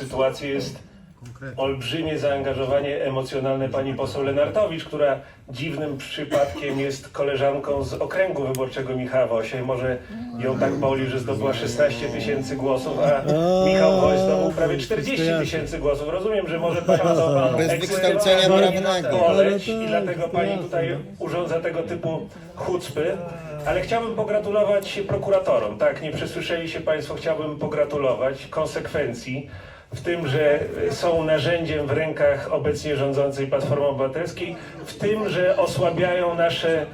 sytuacji jest olbrzymie zaangażowanie emocjonalne pani poseł Lenartowicz, która dziwnym przypadkiem jest koleżanką z okręgu wyborczego Michała Wosia i może ją tak boli, że zdobyła 16 tysięcy głosów, a Michał Woś zdobył prawie 40 tysięcy głosów. Rozumiem, że może pani to Bez wykształcenia prawnego. boleć i dlatego pani tutaj urządza tego typu chucpy. Ale chciałbym pogratulować prokuratorom. Tak, nie przesłyszeli się Państwo, chciałbym pogratulować konsekwencji w tym, że są narzędziem w rękach obecnie rządzącej Platformy Obywatelskiej, w tym, że osłabiają nasze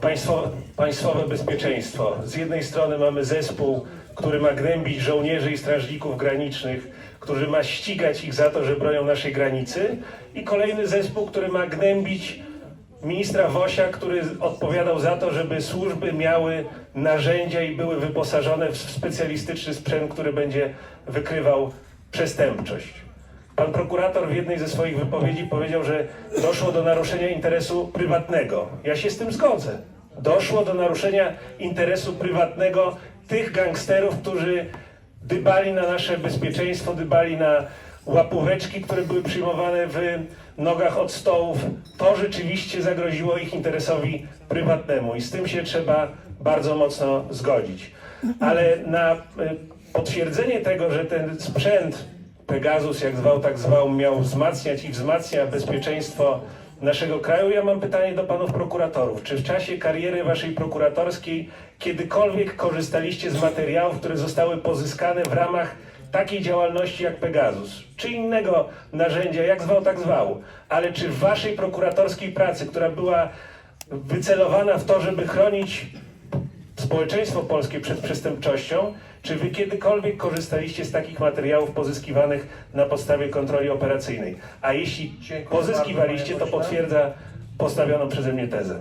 państwo, państwowe bezpieczeństwo. Z jednej strony mamy zespół, który ma gnębić żołnierzy i strażników granicznych, który ma ścigać ich za to, że bronią naszej granicy i kolejny zespół, który ma gnębić ministra Wosia, który odpowiadał za to, żeby służby miały narzędzia i były wyposażone w specjalistyczny sprzęt, który będzie wykrywał przestępczość. Pan prokurator w jednej ze swoich wypowiedzi powiedział, że doszło do naruszenia interesu prywatnego. Ja się z tym zgodzę. Doszło do naruszenia interesu prywatnego tych gangsterów, którzy dbali na nasze bezpieczeństwo, dbali na łapóweczki, które były przyjmowane w nogach od stołów. To rzeczywiście zagroziło ich interesowi prywatnemu i z tym się trzeba bardzo mocno zgodzić. Ale na e, potwierdzenie tego, że ten sprzęt Pegasus, jak zwał, tak zwał, miał wzmacniać i wzmacnia bezpieczeństwo naszego kraju. Ja mam pytanie do panów prokuratorów. Czy w czasie kariery waszej prokuratorskiej kiedykolwiek korzystaliście z materiałów, które zostały pozyskane w ramach takiej działalności jak Pegasus, czy innego narzędzia, jak zwał, tak zwał, ale czy w waszej prokuratorskiej pracy, która była wycelowana w to, żeby chronić społeczeństwo polskie przed przestępczością, czy wy kiedykolwiek korzystaliście z takich materiałów pozyskiwanych na podstawie kontroli operacyjnej? A jeśli pozyskiwaliście, to potwierdza postawioną przeze mnie tezę.